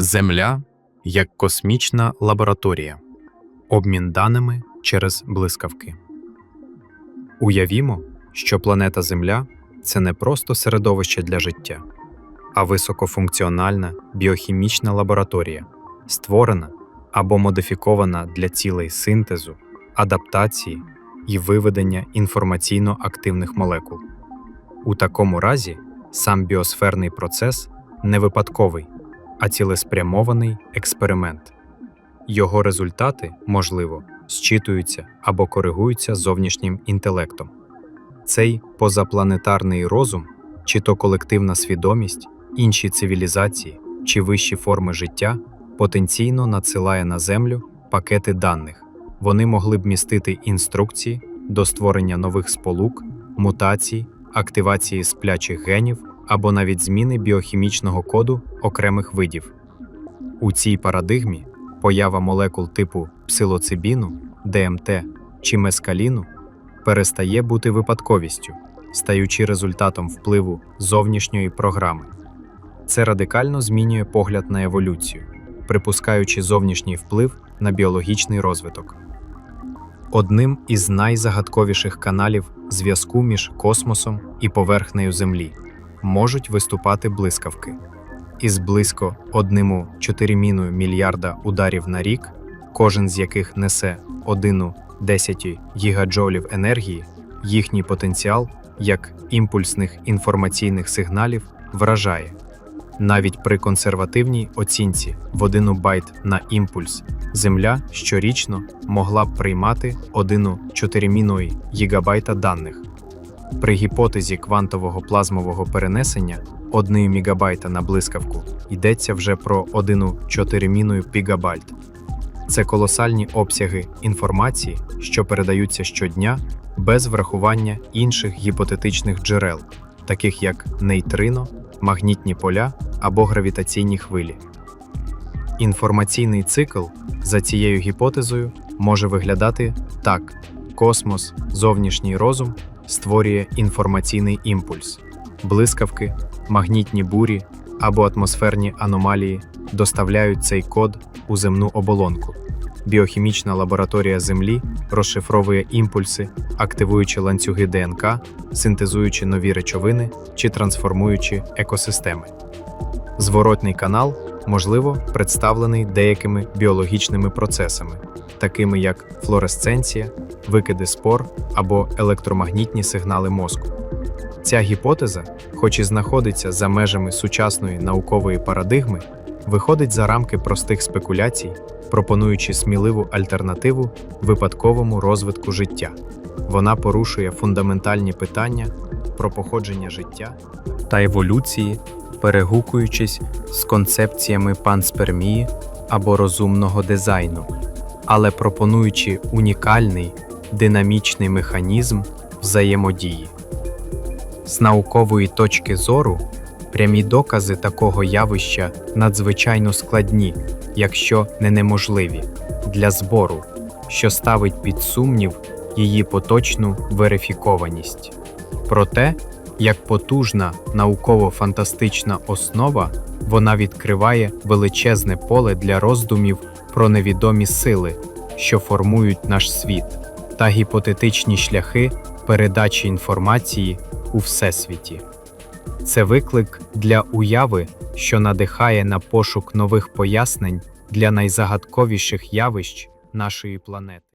Земля як космічна лабораторія. Обмін даними через блискавки. Уявімо, що планета Земля це не просто середовище для життя, а високофункціональна біохімічна лабораторія, створена або модифікована для цілей синтезу, адаптації і виведення інформаційно активних молекул. У такому разі сам біосферний процес не випадковий, а цілеспрямований експеримент. Його результати, можливо, зчитуються або коригуються зовнішнім інтелектом. Цей позапланетарний розум, чи то колективна свідомість, інші цивілізації чи вищі форми життя потенційно надсилає на Землю пакети даних. Вони могли б містити інструкції до створення нових сполук, мутацій, активації сплячих генів або навіть зміни біохімічного коду окремих видів. У цій парадигмі поява молекул типу псилоцибіну, ДМТ чи мескаліну перестає бути випадковістю, стаючи результатом впливу зовнішньої програми. Це радикально змінює погляд на еволюцію, припускаючи зовнішній вплив на біологічний розвиток. Одним із найзагадковіших каналів зв'язку між космосом і поверхнею Землі можуть виступати блискавки. Із близько 1,4 мільярда ударів на рік, кожен з яких несе 1,10 гігаджолів енергії, їхній потенціал як імпульсних інформаційних сигналів вражає. Навіть при консервативній оцінці в 1 байт на імпульс Земля щорічно могла б приймати 1,4 гігабайта даних. При гіпотезі квантового плазмового перенесення 1 МБ на блискавку йдеться вже про 1,4 пігабайт. Це колосальні обсяги інформації, що передаються щодня без врахування інших гіпотетичних джерел, таких як нейтрино, магнітні поля або гравітаційні хвилі. Інформаційний цикл за цією гіпотезою може виглядати так: космос, зовнішній розум створює інформаційний імпульс, блискавки, магнітні бурі або атмосферні аномалії доставляють цей код у земну оболонку. Біохімічна лабораторія Землі розшифровує імпульси, активуючи ланцюги ДНК, синтезуючи нові речовини чи трансформуючи екосистеми. Зворотний канал, можливо, представлений деякими біологічними процесами, такими як флуоресценція, викиди спор або електромагнітні сигнали мозку. Ця гіпотеза, хоч і знаходиться за межами сучасної наукової парадигми, виходить за рамки простих спекуляцій, пропонуючи сміливу альтернативу випадковому розвитку життя. Вона порушує фундаментальні питання про походження життя та еволюції, перегукуючись з концепціями панспермії або розумного дизайну, але пропонуючи унікальний динамічний механізм взаємодії. З наукової точки зору прямі докази такого явища надзвичайно складні, якщо не неможливі, для збору, що ставить під сумнів її поточну верифікованість. Проте, як потужна науково-фантастична основа, вона відкриває величезне поле для роздумів про невідомі сили, що формують наш світ, та гіпотетичні шляхи передачі інформації у всесвіті. Це виклик для уяви, що надихає на пошук нових пояснень для найзагадковіших явищ нашої планети.